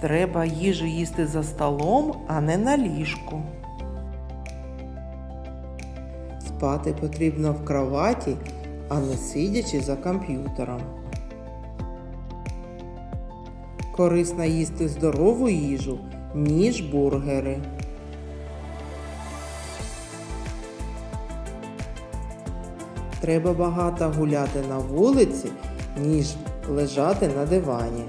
Треба їжу їсти за столом, а не на ліжку. Спати потрібно в кроваті, а не сидячи за комп'ютером. Корисно їсти здорову їжу, ніж бургери. Треба багато гуляти на вулиці, ніж лежати на дивані.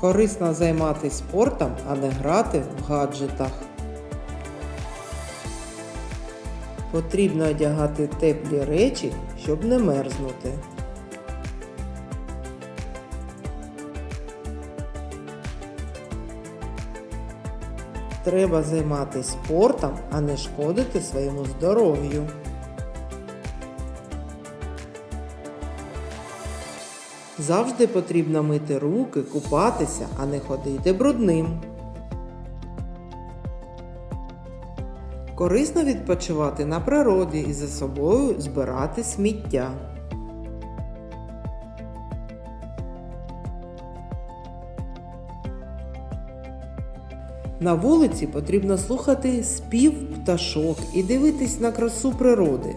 Корисно займатися спортом, а не грати в гаджетах. Потрібно одягати теплі речі, щоб не мерзнути. Треба займатися спортом, а не шкодити своєму здоров'ю. Завжди потрібно мити руки, купатися, а не ходити брудним. Корисно відпочивати на природі і за собою збирати сміття. На вулиці потрібно слухати спів пташок і дивитись на красу природи.